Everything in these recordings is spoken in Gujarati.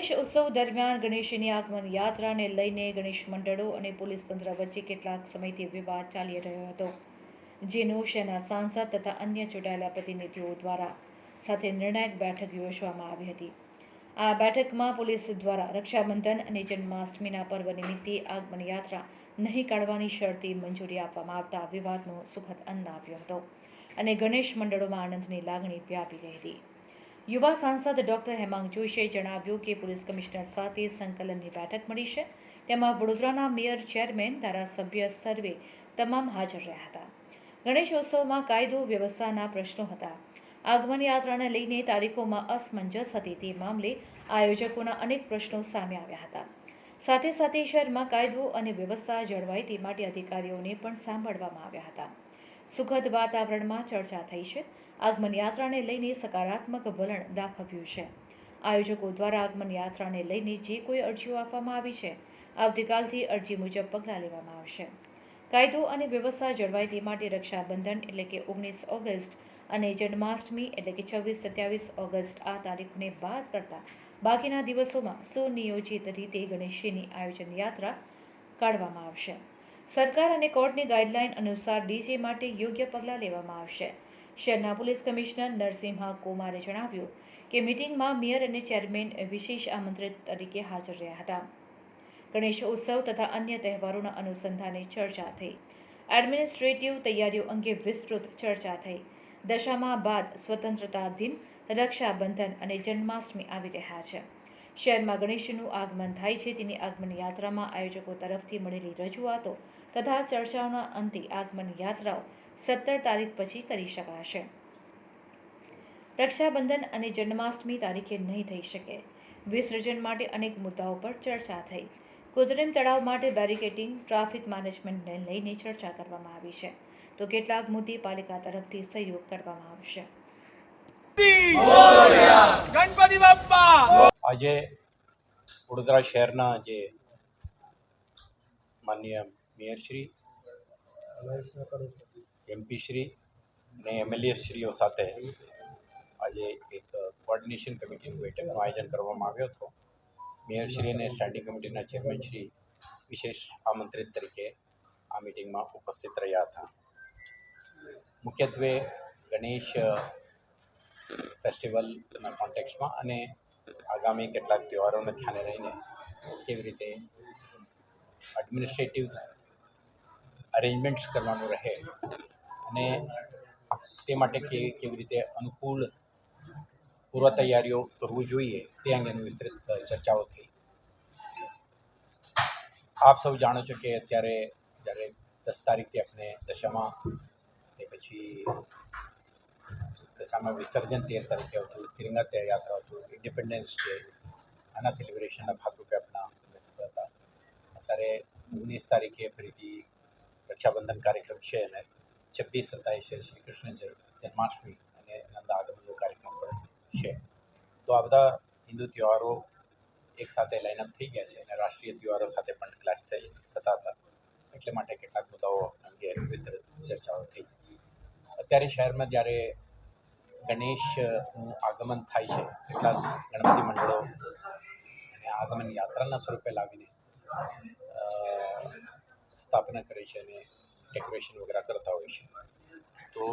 ગણેશ ઉત્સવ દરમિયાન ગણેશની આગમન યાત્રાને લઈને ગણેશ મંડળો અને પોલીસ તંત્ર વચ્ચે કેટલાક સમયથી વિવાદ ચાલી રહ્યો હતો. જેનો શેના સાંસદ તથા અન્ય ચૂંટાયેલા પ્રતિનિધિઓ દ્વારા સાથે નિર્ણાયક બેઠક યોજવામાં આવી હતી. આ બેઠકમાં પોલીસ દ્વારા રક્ષાબંધન અને જન્માષ્ટમીના પર્વ નિમિત્તે આગમન યાત્રા નહીં કાઢવાની શરતી મંજૂરી આપવામાં આવતા વિવાદનો સુખદ અંત આવ્યો હતો અને ગણેશ મંડળોમાં આનંદની લાગણી વ્યાપી ગઈ હતી. યુવા સાંસદ ડોક્ટર હેમાંગ જોશીએ જણાવ્યું કે પોલીસ કમિશનર સાથે સંકલનની બેઠક મળી છે. તેમાં વડોદરાના મેયર, ચેરમેન, ધારાસભ્ય સર્વે તમામ હાજર રહ્યા હતા. ગણેશોત્સવમાં કાયદો, વ્યવસ્થાના પ્રશ્નો હતા. આગમન યાત્રાને લઈને તારીખોમાં અસમંજસ હતી તે મામલે આયોજકોના અનેક પ્રશ્નો સામે આવ્યા હતા. સાથે સાથે શહેરમાં કાયદો અને વ્યવસ્થા જળવાય તે માટે અધિકારીઓને પણ સાંભળવામાં આવ્યા હતા. સુખદ વાતાવરણમાં ચર્ચા થઈ છે. આગમન યાત્રાને લઈને સકારાત્મક વલણ દાખવ્યું છે. આયોજકો દ્વારા આગમન યાત્રાને લઈને જે કોઈ અરજીઓ આપવામાં આવી છે, આવતીકાલથી અરજી મુજબ પગલાં લેવામાં આવશે. કાયદો અને વ્યવસ્થા જળવાય તે માટે રક્ષાબંધન એટલે કે ઓગણીસ ઓગસ્ટ અને જન્માષ્ટમી એટલે કે છવ્વીસ સત્યાવીસ ઓગસ્ટ આ તારીખને બાદ કરતા બાકીના દિવસોમાં સુનિયોજિત રીતે ગણેશજીની આયોજન યાત્રા કાઢવામાં આવશે. સરકાર અને કોર્ટની ગાઈડલાઈન અનુસાર ડીજે માટે યોગ્ય પગલાં લેવામાં આવશે. શહેરના પોલીસ કમિશનર નરસિંહા કુમારે જણાવ્યું કે મિટિંગમાં મેયર અને ચેરમેન વિશેષ આમંત્રિત તરીકે હાજર રહ્યા હતા. ગણેશ ઉત્સવ તથા અન્ય તહેવારોના અનુસંધાને ચર્ચા થઈ. એડમિનિસ્ટ્રેટિવ તૈયારીઓ અંગે વિસ્તૃત ચર્ચા થઈ. દશામાં બાદ સ્વતંત્રતા દિન, રક્ષાબંધન અને જન્માષ્ટમી આવી રહ્યા છે. શહેરમાં ગણેશનું આગમન થાય છે. તેની આગમન યાત્રામાં આયોજકો તરફથી મળેલી રજૂઆતો તથા ચર્ચાઓના અંતે આગમન યાત્રાઓ સત્તર તારીખ પછી કરી શકાશે. રક્ષાબંધન અને જન્માષ્ટમી તારીખે નહીં થઈ શકે. વિસર્જન માટે અનેક મુદ્દાઓ પર ચર્ચા થઈ. કૃત્રિમ તળાવ માટે બેરિકેટિંગ ટ્રાફિક મેનેજમેન્ટને લઈને ચર્ચા કરવામાં આવી છે. તો કેટલાક મુદ્દે પાલિકા તરફથી સહયોગ કરવામાં આવશે. ગણપતિ બાપ્પા! આજે વડોદરા શહેરના જે માનનીય મેયરશ્રી એમપીશ્રી અને એમએલએ શ્રીઓ સાથે આજે એક કોર્ડિનેશન કમિટીની બેઠકનું આયોજન કરવામાં આવ્યો હતો. મેયરશ્રી અને સ્ટેન્ડિંગ કમિટીના ચેરમેનશ્રી વિશેષ આમંત્રિત તરીકે આ મિટિંગમાં ઉપસ્થિત રહ્યા હતા. મુખ્યત્વે ગણેશ ફેસ્ટિવલના કોન્ટેક્સમાં અને આગામી કેટલાક તહેવારોને ધ્યાને રહીને કેવી રીતે એડમિનિસ્ટ્રેટિવ અરેન્જમેન્ટ્સ કરવાનું રહે. અને તે માટે કે, કેવી રીતે અનુકૂળ પૂર્વ તૈયારીઓ કરવું જોઈએ, તે અંગેની વિસ્તૃત ચર્ચાઓ થઈ. આપ સૌ જાણો છો કે અત્યારે જ્યારે દસ તારીખથી આપણે દશામાં તે પછી દશામાં વિસર્જન તેર તારીખે હતું તિરંગા તે યાત્રા હતું ઇન્ડિપેન્ડન્સ ડે આના સેલિબ્રેશનના ભાગરૂપે આપણા હતા. અત્યારે ઓગણીસ તારીખે ફરીથી રક્ષાબંધન કાર્યક્રમ છે અને છવ્વીસ સત્તાવીસે શ્રી કૃષ્ણ જન્માષ્ટમી અને નંદ આગમનનો કાર્યક્રમ પણ છે. તો આ બધા હિન્દુ તહેવારો એક સાથે લાઇનઅપ થઈ ગયા છે અને રાષ્ટ્રીય તહેવારો સાથે પણ ક્લાસ થઈ થતા હતા. એટલે માટે કેટલાક મુદ્દાઓ અંગે વિસ્તૃત ચર્ચાઓ થઈ. અત્યારે શહેરમાં જ્યારે ગણેશનું આગમન થાય છે કેટલાક ગણપતિ મંડળો અને આગમન યાત્રાના સ્વરૂપે લાવીને સ્થાપના કરે છે અને ડેકોરેશન વગેરે કરતા હોય છે. તો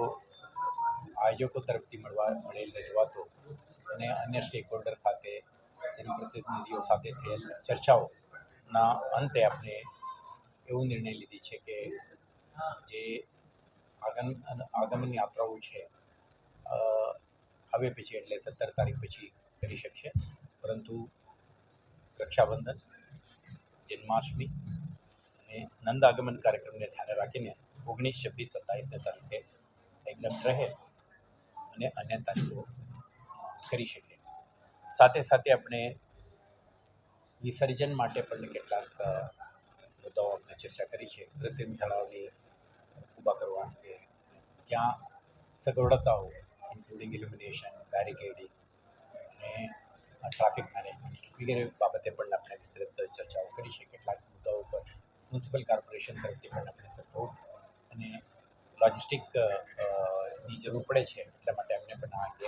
આયોજકો તરફથી મળવા, મળેલ રજૂઆતો અને અન્ય સ્ટેક હોલ્ડર સાથે પ્રતિનિધિઓ સાથે થયેલ ચર્ચાઓના અંતે આપણે એવું નિર્ણય લીધી છે કે જે આગમ, આગમન યાત્રાઓ છે હવે પછી એટલે સત્તર તારીખ પછી કરી શકશે. પરંતુ રક્ષાબંધન, જન્માષ્ટમી અને નંદ આગમન કાર્યક્રમને ધ્યાને રાખીને ઓગણીસ છવ્વીસ સત્તાવીસને તારીખે એકદમ રહે અને અન્ય તારીખો કરી શકે. સાથે સાથે આપણે વિસર્જન માટે પણ કેટલાક મુદ્દાઓ આપણે ચર્ચા કરી છે. કૃત્રિમ તળાવની ઊભા કરવા અંગે ત્યાં સગવડતાઓ ઇન્ક્લુડિંગ ઇલ્યુમિનેશન બેરિકેડિંગ અને ટ્રાફિક મેનેજમેન્ટ વગેરે બાબતે પણ આપણે વિસ્તૃત ચર્ચાઓ કરી છે. કેટલાક મુદ્દાઓ પર મ્યુનિસિપલ કોર્પોરેશન તરફથી પણ અમને સપોર્ટ અને લોજિસ્ટિકની જરૂર પડે છે, એટલા માટે અમને પણ આ અંગે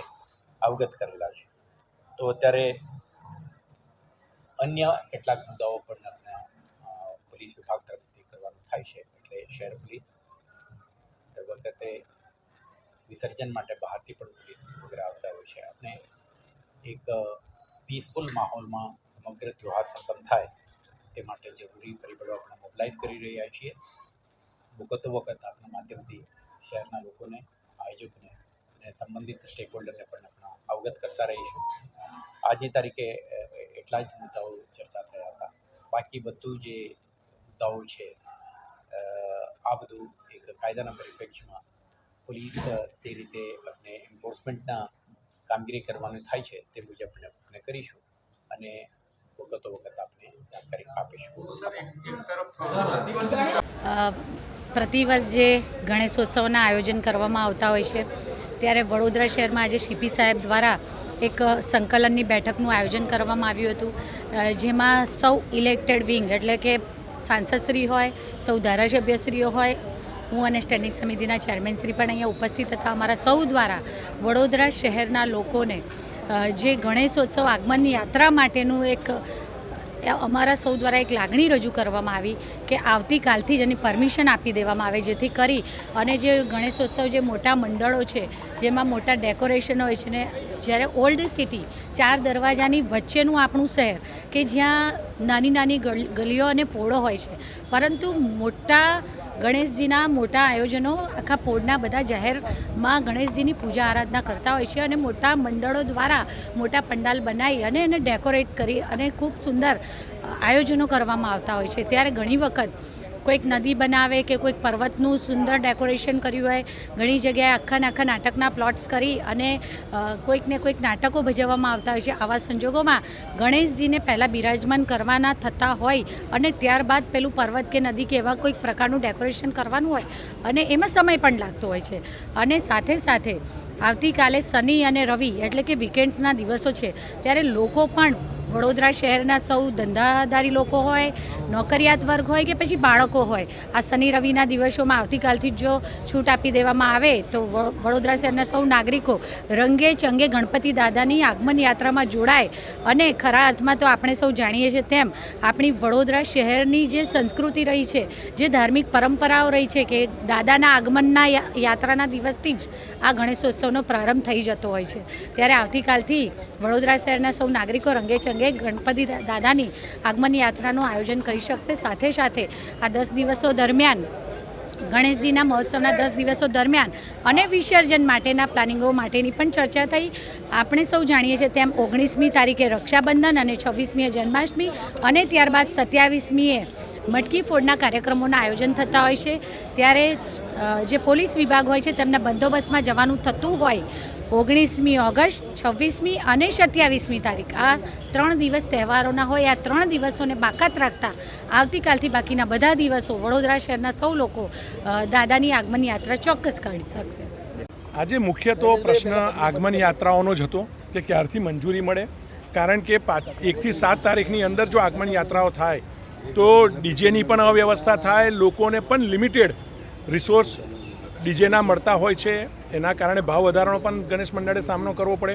અવગત કરેલા છે. તો અત્યારે અન્ય કેટલાક મુદ્દાઓ પણ અમને પોલીસ વિભાગ તરફથી કરવાનું થાય છે, એટલે શહેર પોલીસ દર વખતે વિસર્જન માટે બહારથી પણ પોલીસ વગેરે આવતા હોય છે. આપણે એક પીસફુલ માહોલમાં સમગ્ર ત્યોહાર સંપન્ન થાય તે માટે જરૂરી પરિબળો આપણે મોબલાઇઝ કરી રહ્યા છીએ. વખતો વખત આપણા માધ્યમથી શહેરના લોકોને, આયોજકોને અને સંબંધિત સ્ટેક હોલ્ડરને પણ આપણે અવગત કરતા રહીશું. આજની તારીખે એટલા જ મુદ્દાઓ ચર્ચા થયા હતા. બાકી બધું જે મુદ્દાઓ છે આ બધું એક કાયદાના પરિપ્રેક્ષ્યમાં પોલીસ તે રીતે આપણે એન્ફોર્સમેન્ટના કામગીરી કરવાનું થાય છે, તે મુજબ આપણે કરીશું. અને વખતો વખત આપણે જાણકારી આપીશું પ્રતિવર્ષ જે ગણેશોત્સવના આયોજન કરવામાં આવતા હોય છે. ત્યારે વડોદરા શહેરમાં આજે શીપી સાહેબ દ્વારા એક સંકલનની બેઠકનું આયોજન કરવામાં આવ્યું હતું. જેમાં સૌ ઇલેક્ટેડ વિંગ એટલે કે સાંસદશ્રી હોય, સૌ ધારાસભ્યશ્રીઓ હોય, હું અને સ્ટેન્ડિંગ સમિતિના ચેરમેનશ્રી પણ અહીંયા ઉપસ્થિત હતા. અમારા સૌ દ્વારા વડોદરા શહેરના લોકોને જે ગણેશોત્સવ આગમનની યાત્રા માટેનું એક અમારા સૌ દ્વારા એક લાગણી રજૂ કરવામાં આવી કે આવતીકાલથી જ એની પરમિશન આપી દેવામાં આવે જેથી કરી અને જે ગણેશોત્સવ જે મોટા મંડળો છે જેમાં મોટા ડેકોરેશન હોય છે ને જ્યારે ઓલ્ડ સિટી, ચાર દરવાજાની વચ્ચેનું આપણું શહેર કે જ્યાં નાની નાની ગલીઓ અને પોળો હોય છે. પરંતુ મોટા ગણેશજીના મોટા આયોજનો આખા પોળના બધા જાહેરમાં ગણેશજીની પૂજા આરાધના કરતા હોય છે અને મોટા મંડળો દ્વારા મોટા પંડાલ બનાવી અને એને ડેકોરેટ કરી અને ખૂબ સુંદર આયોજનો કરવામાં આવતા હોય છે. ત્યારે ઘણી વખત કોઈક નદી બનાવે કે કોઈક પર્વતનું સુંદર ડેકોરેશન કર્યું હોય, ઘણી જગ્યાએ આખા આખા નાટકના પ્લોટ્સ કરી અને કોઈકને કોઈક નાટકો ભજવવામાં આવતા હોય છે. આવા સંજોગોમાં ગણેશજીને પહેલાં બિરાજમાન કરવાના થતા હોય અને ત્યારબાદ પેલું પર્વત કે નદી કે એવા કોઈક પ્રકારનું ડેકોરેશન કરવાનું હોય અને એમાં સમય પણ લાગતો હોય છે. અને સાથે સાથે આવતીકાલે શનિ અને રવિ એટલે કે વીકેન્ડ્સના દિવસો છે, ત્યારે લોકો પણ વડોદરા શહેરના સૌ ધંધાધારી લોકો હોય, નોકરિયાત વર્ગ હોય કે પછી બાળકો હોય. આ શનિ રવિના દિવસોમાં આવતીકાલથી જ છૂટ આપી દેવામાં આવે, તો વડોદરા શહેરના સૌ નાગરિકો રંગે ચંગે ગણપતિ દાદાની આગમન યાત્રામાં જોડાય. અને ખરા અર્થમાં તો આપણે સૌ જાણીએ છીએ તેમ, આપણી વડોદરા શહેરની જે સંસ્કૃતિ રહી છે, જે ધાર્મિક પરંપરાઓ રહી છે કે દાદાના આગમનના યાત્રાના દિવસથી જ આ ગણેશોત્સવનો પ્રારંભ થઈ જતો હોય છે. ત્યારે આવતીકાલથી વડોદરા શહેરના સૌ નાગરિકો રંગે ચંગે ગણપતિ દાદાની આગમન યાત્રાનું આયોજન કરી શકશે. સાથે સાથે આ દસ દિવસો દરમિયાન ગણેશજીના મહોત્સવના દસ દિવસો દરમિયાન અને વિસર્જન માટેના પ્લાનિંગો માટેની પણ ચર્ચા થઈ. આપણે સૌ જાણીએ છીએ તેમ ઓગણીસમી તારીખે રક્ષાબંધન અને છવ્વીસમીએ જન્માષ્ટમી અને ત્યારબાદ સત્યાવીસમીએ મટકી ફોડના કાર્યક્રમોના આયોજન થતા હોય છે. ત્યારે જે પોલીસ વિભાગ હોય છે, તેમના બંદોબસ્તમાં જવાનું થતું હોય ઓગણીસમી ઓગસ્ટ છવ્વીસમી અને સત્યાવીસમી તારીખ. આ ત્રણ દિવસ તહેવારોના હોય, આ ત્રણ દિવસોને બાકાત રાખતા આવતીકાલથી બાકીના બધા દિવસો વડોદરા શહેરના સૌ લોકો દાદાની આગમન યાત્રા ચોક્કસ કાઢી શકશે. આજે મુખ્ય તો પ્રશ્ન આગમન યાત્રાઓનો જ હતો કે ક્યારથી મંજૂરી મળે? કારણ કે એકથી સાત તારીખની અંદર જો આગમન યાત્રાઓ થાય, તો ડીજેની પણ અવ્યવસ્થા થાય, લોકોને પણ લિમિટેડ રિસોર્સ ડીજેના મળતા હોય છે, એના કારણે ભાવ વધારાનો પણ ગણેશ મંડળે સામનો કરવો પડે.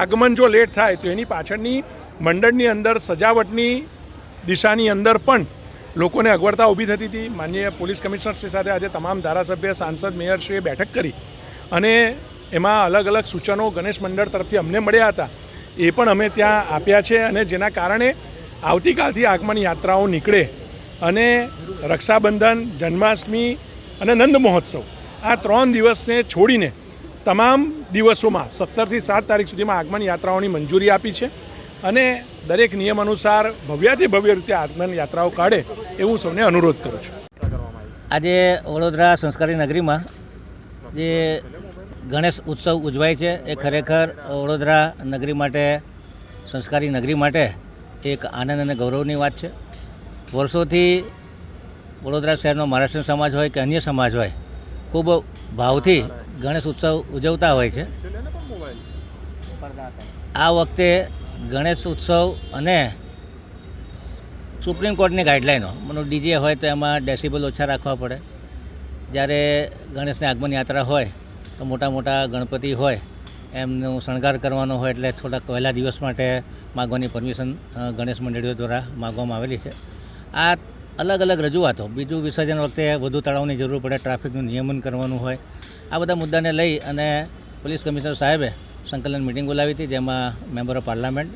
આગમન જો લેટ થાય તો એની પાછળની મંડળની અંદર સજાવટની દિશાની અંદર પણ લોકોને અગવડતા ઊભી થતી હતી. માનનીય પોલીસ કમિશનરશ્રી સાથે આજે તમામ ધારાસભ્ય, સાંસદ મેયરશ્રીએ બેઠક કરી અને એમાં અલગ અલગ સૂચનો ગણેશ મંડળ તરફથી અમને મળ્યા હતા. એ પણ અમે ત્યાં આપ્યા છે અને જેના કારણે આવતીકાલથી આગમન યાત્રાઓ નીકળે અને રક્ષાબંધન, જન્માષ્ટમી અને નંદ મહોત્સવ. આ ત્રણ દિવસને છોડીને તમામ દિવસોમાં સત્તરથી સાત તારીખ સુધીમાં આગમન યાત્રાઓની મંજૂરી આપી છે અને દરેક નિયમ અનુસાર ભવ્યાથી ભવ્ય રીતે આગમન યાત્રાઓ કાઢે એવું સૌને અનુરોધ કરું છું. આજે વડોદરા સંસ્કારી નગરીમાં જે ગણેશ ઉત્સવ ઉજવાય છે, એ ખરેખર વડોદરા નગરી માટે, સંસ્કારી નગરી માટે એક આનંદ અને ગૌરવની વાત છે. વર્ષોથી વડોદરા શહેરનો મહારાષ્ટ્ર સમાજ હોય કે અન્ય સમાજ હોય, ખૂબ ભાવથી ગણેશ ઉત્સવ ઉજવતા હોય છે. આ વખતે ગણેશ ઉત્સવ અને સુપ્રીમ કોર્ટની ગાઈડલાઈનો મનો ડીજે હોય તો એમાં ડેસિબલ ઓછા રાખવા પડે. જ્યારે ગણેશની આગમન યાત્રા હોય તો મોટા મોટા ગણપતિ હોય, એમનો શણગાર કરવાનો હોય એટલે થોડાક વહેલા દિવસ માટે માગવાની પરમિશન ગણેશ મંડળીઓ દ્વારા માગવામાં આવેલી છે. આ અલગ અલગ રજૂઆતો. બીજું વિસર્જન વખતે વધુ તળાવની જરૂર પડે, ટ્રાફિકનું નિયમન કરવાનું હોય. આ બધા મુદ્દાને લઈ અને પોલીસ કમિશનર સાહેબે સંકલન મિટિંગ બોલાવી હતી, જેમાં મેમ્બર ઓફ પાર્લામેન્ટ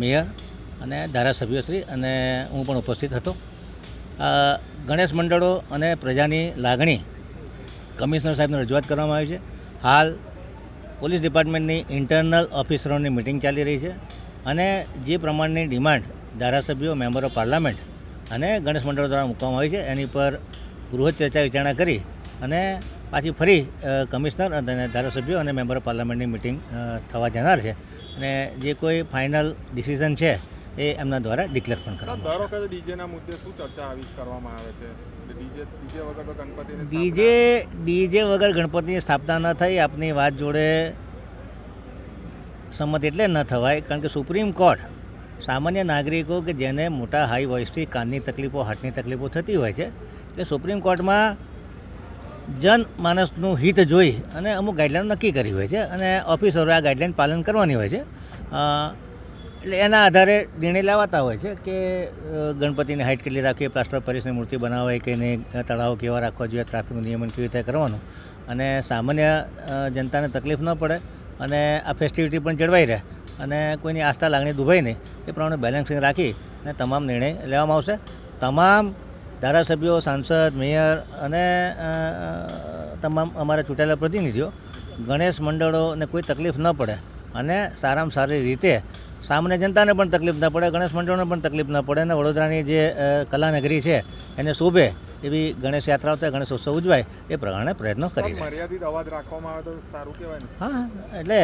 મેયર અને ધારાસભ્યશ્રી અને હું પણ ઉપસ્થિત હતો. ગણેશ મંડળો અને પ્રજાની લાગણી કમિશનર સાહેબને રજૂઆત કરવામાં આવી છે. હાલ પોલીસ ડિપાર્ટમેન્ટની ઇન્ટરનલ ઓફિસરોની મિટિંગ ચાલી રહી છે અને જે પ્રમાણની ડિમાન્ડ ધારાસભ્યો, મેમ્બર ઓફ પાર્લામેન્ટ અને ગણેશ મંડળો દ્વારા મૂકવામાં આવી છે. એની પર બૃહદ ચર્ચા વિચારણા કરી અને પાછી ફરી કમિશનર અને ધારાસભ્યો અને મેમ્બર ઓફ પાર્લામેન્ટની મિટિંગ થવા જનાર છે. અને જે કોઈ ફાઇનલ ડિસિઝન છે એ એમના દ્વારા ડિક્લેર પણ કરવામાં. દર વખતે ડીજેના મુદ્દે શું ચર્ચા આવી કરવામાં આવે છે? ડીજે ડીજે વગર ગણપતિની સ્થાપના- ડીજે ડીજે વગર ગણપતિની સ્થાપના ન થઈ આપની વાત જોડે સંમત એટલે ન થવાય કારણ કે સુપ્રીમ કોર્ટ સામાન્ય નાગરિકો કે જેને મોટા હાઈ વોઇસથી કાનની તકલીફો હાર્ટની તકલીફો થતી હોય છે, એટલે સુપ્રીમ કોર્ટમાં જનમાનસનું હિત જોઈ અને અમુક ગાઈડલાઈન નક્કી કરી હોય છે અને ઓફિસરોએ આ ગાઈડલાઈન પાલન કરવાની હોય છે. એટલે એના આધારે નિર્ણય લેવાતા હોય છે કે ગણપતિની હાઇટ કેટલી રાખવી, પ્લાસ્ટર પેરિસની મૂર્તિ બનાવાય કે નહીં તળાવો કેવા રાખવા જોઈએ, ટ્રાફિકનું નિયમન કેવી રીતે કરવાનું. અને સામાન્ય જનતાને તકલીફ ન પડે અને આ ફેસ્ટિવિટી પણ જળવાઈ રહે. અને કોઈની આસ્થા લાગણી દુભાઈ નહીં, એ પ્રમાણે બેલેન્સિંગ રાખી અને તમામ નિર્ણય લેવામાં આવશે. તમામ ધારાસભ્યો, સાંસદ, મેયર અને તમામ અમારા ચૂંટાયેલા પ્રતિનિધિઓ, ગણેશ મંડળોને કોઈ તકલીફ ન પડે અને સારામાં સારી રીતે સામાન્ય જનતાને પણ તકલીફ ન પડે, ગણેશ મંડળોને પણ તકલીફ ન પડે અને વડોદરાની જે કલાનગરી છે, એને શોભે એવી ગણેશ યાત્રાઓ થાય ગણેશ ઉત્સવ ઉજવાય એ પ્રમાણે પ્રયત્નો કરી મર્યાદિત અવાજ રાખવામાં આવે તો સારું કહેવાય ને. હા એટલે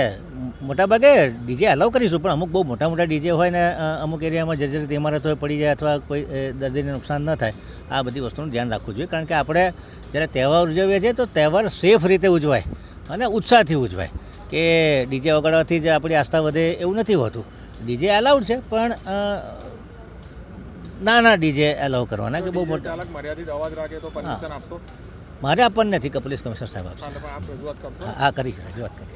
મોટાભાગે ડીજે અલાઉ કરીશું પણ અમુક બહુ મોટા મોટા ડીજે હોય ને અમુક એરિયામાં જર્જરિત ઇમારત હોય પડી જાય અથવા કોઈ દર્દીને નુકસાન ન થાય આ બધી વસ્તુનું ધ્યાન રાખવું જોઈએ કારણ કે આપણે જ્યારે તહેવાર ઉજવીએ છીએ તો તહેવાર સેફ રીતે ઉજવાય અને ઉત્સાહથી ઉજવાય કે ડીજે વગાડવાથી જ આપણી આસ્થા વધે એવું નથી હોતું. ડીજે અલાઉડ છે પણ અ, ના ડીજે અલાઉ કરવાના કે બહુ મોટા. ચાલક મર્યાદિત અવાજ રાખે તો પરમિશન આપશો? મારે આપવાનું નથી કે પોલીસ કમિશનર સાહેબ આપશે. હા કરીશ રજૂઆત કરીશ.